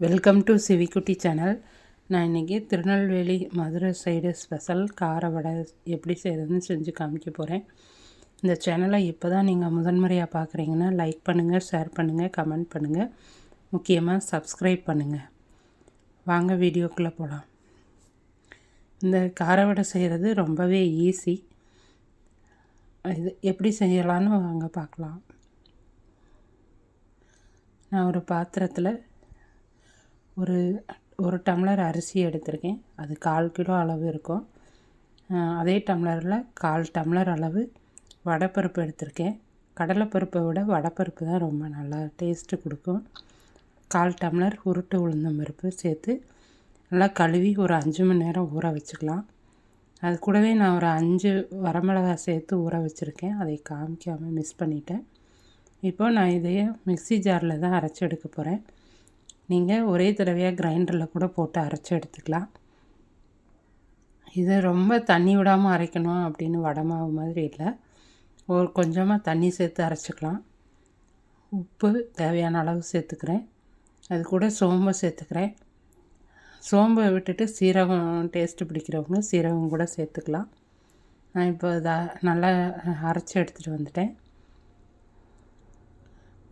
Welcome to சிவிக்குட்டி channel நான் இன்றைக்கி Tirunelveli Madurai side special கார வடை எப்படி செய்கிறதுன்னு செஞ்சு காமிக்க போகிறேன் இந்த சேனலை இப்போ தான் நீங்கள் முதன்முறையாக பார்க்குறீங்கன்னா லைக் பண்ணுங்கள் ஷேர் பண்ணுங்கள் கமெண்ட் பண்ணுங்கள் முக்கியமாக சப்ஸ்கிரைப் பண்ணுங்கள் வாங்க வீடியோக்குள்ளே போகலாம் இந்த கார வடை செய்கிறது ரொம்பவே ஈஸி இது எப்படி செய்யலான்னு வாங்க பார்க்கலாம் நான் ஒரு பாத்திரத்தில் ஒரு ஒரு டம்ளர் அரிசி எடுத்திருக்கேன். அது கால் கிலோ அளவு இருக்கும். அதே டம்ளரில் கால் டம்ளர் அளவு வடைப்பருப்பு எடுத்திருக்கேன். கடலைப்பருப்பை விட வடைப்பருப்பு தான் ரொம்ப நல்லா டேஸ்ட்டு கொடுக்கும். கால் டம்ளர் உருட்டு உளுந்தம் பருப்பு சேர்த்து நல்லா கழுவி ஒரு அஞ்சு மணி நேரம் ஊற வச்சுக்கலாம். அது கூடவே நான் ஒரு அஞ்சு வரமிளகாய் சேர்த்து ஊற வச்சுருக்கேன். அதை காமிக்காமல் மிஸ் பண்ணிட்டேன். இப்போ நான் இதையே மிக்சி ஜாரில் தான் அரைச்சி எடுக்க போகிறேன் நீங்கள் ஒரே தடவையாக கிரைண்டரில் கூட போட்டு அரைச்சி எடுத்துக்கலாம். இதை ரொம்ப தண்ணி விடாமல் அரைக்கணும் அப்படின்னு வடமாவு மாதிரி இல்லை. ஒரு கொஞ்சமாக தண்ணி சேர்த்து அரைச்சிக்கலாம். உப்பு தேவையான அளவு சேர்த்துக்கிறேன். அது கூட சோம்பு சேர்த்துக்கிறேன். சோம்பை விட்டுட்டு சீரகம் டேஸ்ட்டு பிடிக்கிறவங்க சீரகம் கூட சேர்த்துக்கலாம். நான் இப்போ இதை நல்லா அரைச்சி எடுத்துகிட்டு வந்துட்டேன்.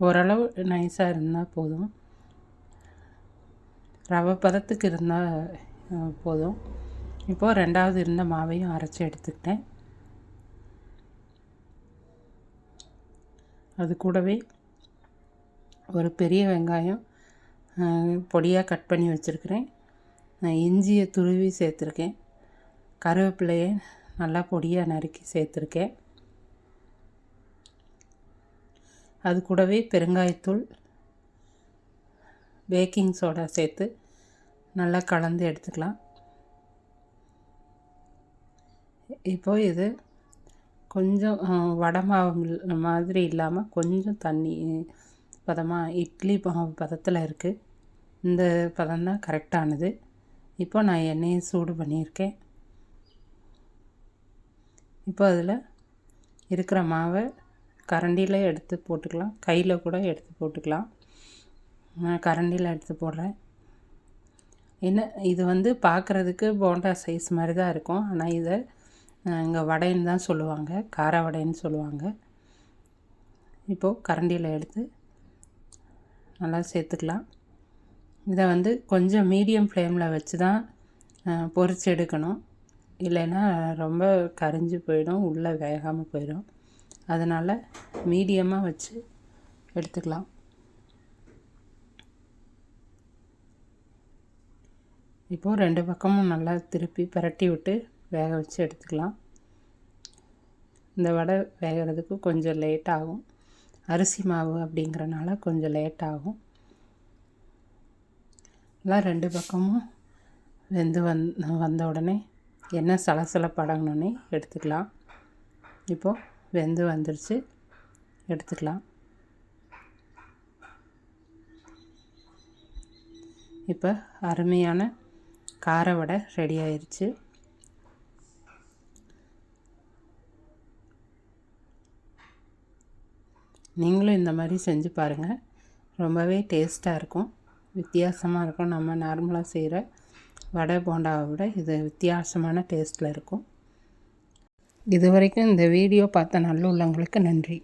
ஓரளவு நைஸாக இருந்தால் போதும். ரவை பதத்துக்கு இருந்தால் போதும். இப்போது ரெண்டாவது இருந்த மாவையும் அரைச்சி எடுத்துக்கிட்டேன். அது கூடவே ஒரு பெரிய வெங்காயம் பொடியாக கட் பண்ணி வச்சுருக்கிறேன். இஞ்சியை துருவி சேர்த்துருக்கேன். கருவேப்பிலையை நல்லா பொடியாக நறுக்கி சேர்த்துருக்கேன். அது கூடவே பெருங்காயத்தூள் பேக்கிங் சோடா சேர்த்து நல்லா கலந்து எடுத்துக்கலாம். இப்போது இது கொஞ்சம் வடை மாவு மாதிரி இல்லாமல் கொஞ்சம் தண்ணி பதமாக இட்லி பதத்தில் இருக்குது இந்த பதம் தான் கரெக்டானது இப்போ நான் எண்ணெயை சூடு பண்ணியிருக்கேன். இப்போ அதில் இருக்கிற மாவை கரண்டியில் எடுத்து போட்டுக்கலாம். கையில் கூட எடுத்து போட்டுக்கலாம். நான் கரண்டியில் எடுத்து போடுறேன். என்ன இது வந்து பார்க்குறதுக்கு போண்டா சைஸ் மாதிரி தான் இருக்கும். ஆனால் இதை இங்கே வடைன்னு தான் சொல்லுவாங்க. கார வடைன்னு சொல்லுவாங்க. இப்போது கரண்டியில் எடுத்து நல்லா சேர்த்துக்கலாம். இதை வந்து கொஞ்சம் மீடியம் ஃப்ளேமில் வச்சு தான் பொறிச்சு எடுக்கணும். இல்லைன்னா ரொம்ப கரிஞ்சு போயிடும் உள்ளே வேகாமல் போயிடும். அதனால் மீடியமாக வச்சு எடுத்துக்கலாம். இப்போது ரெண்டு பக்கமும் நல்லா திருப்பி பரட்டி விட்டு வேக வச்சு எடுத்துக்கலாம். இந்த வடை வேகிறதுக்கு கொஞ்சம் லேட் ஆகும். அரிசி மாவு அப்படிங்கிறனால கொஞ்சம் லேட் ஆகும். எல்லாம் ரெண்டு பக்கமும் வெந்து வந் வந்த உடனே எண்ணெய் சலசலப்படணுன்னே எடுத்துக்கலாம். இப்போது வெந்து வந்துருச்சு எடுத்துக்கலாம். இப்போ அருமையான கார வடை ரெடி ஆயிடுச்சு நீங்களும் இந்த மாதிரி செஞ்சு பாருங்கள் ரொம்பவே டேஸ்ட்டாக இருக்கும். வித்தியாசமாக இருக்கும். நம்ம நார்மலாக செய்கிற வடை போண்டாவை விட இது வித்தியாசமான டேஸ்ட்டில் இருக்கும். இது வரைக்கும் இந்த வீடியோ பார்த்த நல்ல உள்ளவங்களுக்கு நன்றி.